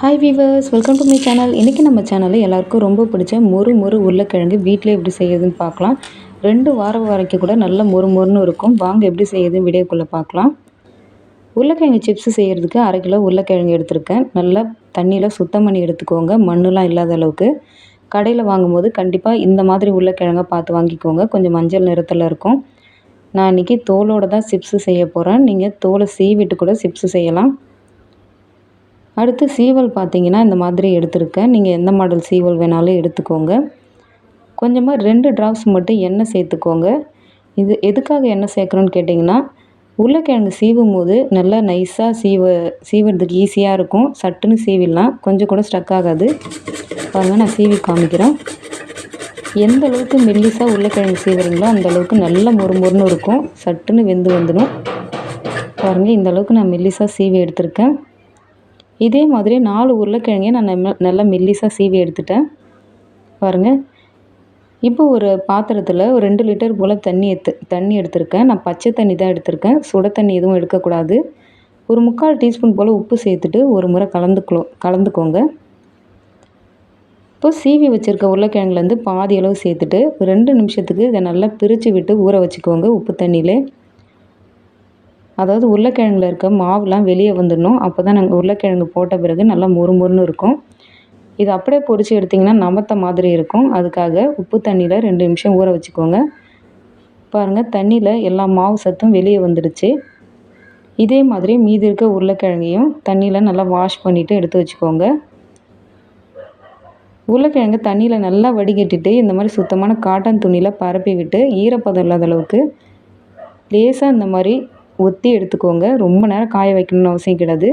Hi viewers welcome to my channel இன்றைக்கி நம்ம சேனலில் எல்லாருக்கும் ரொம்ப பிடிச்ச மொறு மொறு உருளைக்கிழங்கு வீட்டில் எப்படி செய்யுதுன்னு பார்க்கலாம். ரெண்டு வாரம் வரைக்கும் கூட நல்ல மொறு மொறுன்னு இருக்கும். வாங்க எப்படி செய்யுதுன்னு வீடியோக்குள்ளே பார்க்கலாம். உருளைக்கிழங்கு சிப்ஸ் செய்கிறதுக்கு அரை கிலோ உருளைக்கிழங்கு எடுத்திருக்கேன். நல்லா தண்ணியில் சுத்தம் பண்ணி எடுத்துக்கோங்க. மண்ணெலாம் இல்லாத அளவுக்கு. கடையில் வாங்கும்போது கண்டிப்பாக இந்த மாதிரி உருளைக்கிழங்கை பார்த்து வாங்கிக்கோங்க. கொஞ்சம் மஞ்சள் நிறத்தில் இருக்கும். நான் இன்றைக்கி தோலோடு தான் சிப்ஸு செய்ய போகிறேன் நீங்கள் தோலை சீவிட்டு கூட சிப்ஸு செய்யலாம். அடுத்து சீவல் பார்த்தீங்கன்னா இந்த மாதிரி எடுத்திருக்கேன். நீங்கள் எந்த மாடல் சீவல் வேணாலும் எடுத்துக்கோங்க. கொஞ்சமாக ரெண்டு ட்ராப்ஸ் மட்டும் எண்ணெய் சேர்த்துக்கோங்க. இது எதுக்காக எண்ணெய் சேர்க்குறோன்னு கேட்டிங்கன்னா உருளைக்கிழங்கு சீவும் போது நல்லா நைஸாக சீவ சீவுறதுக்கு ஈஸியாக இருக்கும். சட்டுன்னு சீவிடலாம். கொஞ்சம் கூட ஸ்டக் ஆகாது. பாருங்கள் நான் சீவி காமிக்கிறேன். எந்த அளவுக்கு மெல்லிசாக உருளைக்கிழங்கு சீவுறீங்களோ அந்த அளவுக்கு நல்ல மொறு மொறுன்னு இருக்கும். சட்டுன்னு வெந்து வந்துடும். பாருங்கள் இந்த அளவுக்கு நான் மெல்லிசாக சீவி எடுத்திருக்கேன். இதே மாதிரி நாலு உருளைக்கிழங்கையும் நான் நல்லா மெல்லிசாக சீவி எடுத்துட்டேன். பாருங்கள் இப்போ ஒரு பாத்திரத்தில் ஒரு ரெண்டு லிட்டர் போல் தண்ணி எடுத்து தண்ணி எடுத்திருக்கேன். நான் பச்சை தண்ணி தான் எடுத்திருக்கேன். சுட தண்ணி எதுவும் எடுக்கக்கூடாது. ஒரு முக்கால் டீஸ்பூன் போல் உப்பு சேர்த்துட்டு ஒரு முறை கலந்துக்கோ கலந்துக்கோங்க. இப்போ சீவி வச்சுருக்க உருளைக்கிழங்குலேருந்து பாதி அளவு சேர்த்துட்டு ரெண்டு நிமிஷத்துக்கு இதை நல்லா பிரித்து விட்டு ஊற வச்சுக்கோங்க உப்பு தண்ணியில். அதாவது உருளைக்கிழங்குல இருக்க மாவுலாம் வெளியே வந்துடணும். அப்போ தான் நாங்கள் உருளைக்கிழங்கு போட்ட பிறகு நல்லா மொறு மொறுன்னு இருக்கும். இது அப்படியே பொரித்து எடுத்திங்கன்னா நமத்த மாதிரி இருக்கும். அதுக்காக உப்பு தண்ணியில் ரெண்டு நிமிஷம் ஊற வச்சுக்கோங்க. பாருங்கள் தண்ணியில் எல்லா மாவு சத்தும் வெளியே வந்துடுச்சு. இதே மாதிரி மீதி இருக்க உருளைக்கிழங்கையும் தண்ணியில் நல்லா வாஷ் பண்ணிவிட்டு எடுத்து வச்சுக்கோங்க. உருளைக்கிழங்கு தண்ணியில் நல்லா வடிகட்டிட்டு இந்த மாதிரி சுத்தமான காட்டன் துணியில் பரப்பி விட்டு ஈரப்பதம் இல்லாத அளவுக்கு லேசாக இந்த மாதிரி ஒத்தி எடுத்துக்கோங்க. ரொம்ப நேரம் காய வைக்கணும்னு அவசியம் கிடையாது.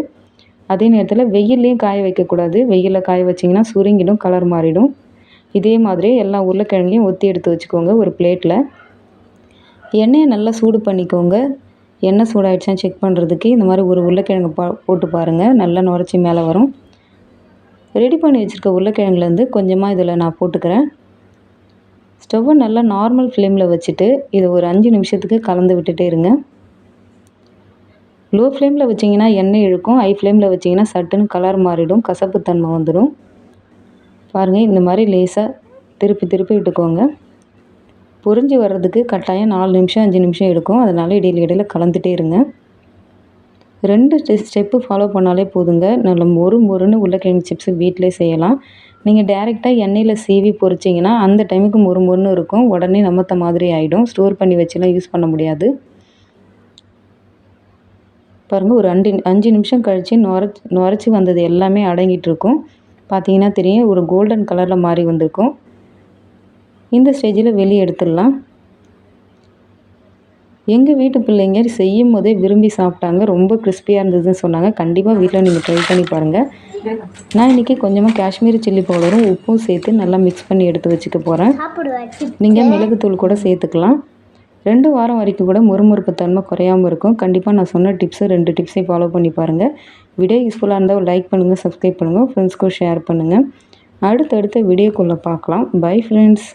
அதே நேரத்தில் வெயில்லையும் காய வைக்கக்கூடாது. வெயிலில் காய வச்சிங்கன்னா சுருங்கிடும் கலர் மாறிடும். இதே மாதிரி எல்லா உருளைக்கிழங்கையும் ஒத்தி எடுத்து வச்சுக்கோங்க ஒரு பிளேட்டில் எண்ணெயை நல்லா சூடு பண்ணிக்கோங்க. எண்ணெய் சூடாயிடுச்சான்னு செக் பண்ணுறதுக்கு இந்த மாதிரி ஒரு உருளைக்கிழங்கு பா போட்டு பாருங்கள் நல்லா நுரைச்சி மேலே வரும். ரெடி பண்ணி வச்சுருக்க உருளைக்கிழங்குலேருந்து கொஞ்சமாக இதில் நான் போட்டுக்கிறேன். ஸ்டவ்வை நல்லா நார்மல் ஃப்ளேமில் வச்சுட்டு இதை ஒரு அஞ்சு நிமிஷத்துக்கு கலந்து விட்டுட்டே இருங்க. லோ ஃப்ளேமில் வச்சிங்கன்னா எண்ணெய் இழுக்கும். ஹை ஃப்ளேமில் வச்சிங்கன்னா சட்டுன்னு கலர் மாறிடும். கசப்புத்தன்மை வந்துடும் பாருங்கள் இந்த மாதிரி லேசாக திருப்பி திருப்பி விட்டுக்கோங்க. பொறிஞ்சு வர்றதுக்கு கட்டாயம் நாலு நிமிஷம் அஞ்சு நிமிஷம் எடுக்கும். அதனால் இடையில இடையில கலந்துகிட்டே இருங்க. ரெண்டு ஸ்டெப்பு ஃபாலோ பண்ணாலே போதுங்க. நல்ல மொறு மொறுன்னு உருளைக்கிழங்கு சிப்ஸு வீட்டிலே செய்யலாம். நீங்கள் டேரெக்டாக எண்ணெயில் சீவி பொரிச்சிங்கன்னா அந்த டைமுக்கு மொறு மொறுன்னு இருக்கும். உடனே நம்மத்த மாதிரி ஆகிடும் ஸ்டோர் பண்ணி வச்சுலாம் யூஸ் பண்ண முடியாது. பாருங்கள் ஒரு அஞ்சு அஞ்சு நிமிஷம் கழித்து நுரைச்சி நுரைச்சி வந்தது எல்லாமே அடங்கிட்டு இருக்கும் பார்த்தீங்கன்னா தெரியும் ஒரு கோல்டன் கலரில் மாறி வந்திருக்கும். இந்த ஸ்டேஜில் வெளியே எடுத்துடலாம். எங்கள் வீட்டு பிள்ளைங்க செய்யும் போதே விரும்பி சாப்பிட்டாங்க. ரொம்ப கிறிஸ்பியாக இருந்ததுன்னு சொன்னாங்க. கண்டிப்பாக வீட்டில் நீங்கள் ட்ரை பண்ணி பாருங்கள் நான் இன்றைக்கி கொஞ்சமாக காஷ்மீரி சில்லி பவுடரும் உப்பும் சேர்த்து நல்லா மிக்ஸ் பண்ணி எடுத்து வச்சுக்க போகிறேன் நீங்கள் மிளகுத்தூள் கூட சேர்த்துக்கலாம். ரெண்டு வாரம் வரைக்கும் கூட முறுமுறுப்பு தன்மை குறையாமல் இருக்கும். கண்டிப்பாக நான் சொன்ன டிப்ஸு ரெண்டு டிப்ஸையும் ஃபாலோ பண்ணி பாருங்கள் வீடியோ யூஸ்ஃபுல்லாக இருந்தால் லைக் பண்ணுங்கள் சப்ஸ்கிரைப் பண்ணுங்கள் ஃப்ரெண்ட்ஸ்க்கும் ஷேர் பண்ணுங்கள் அடுத்தடுத்த வீடியோக்குள்ளே பார்க்கலாம். Bye friends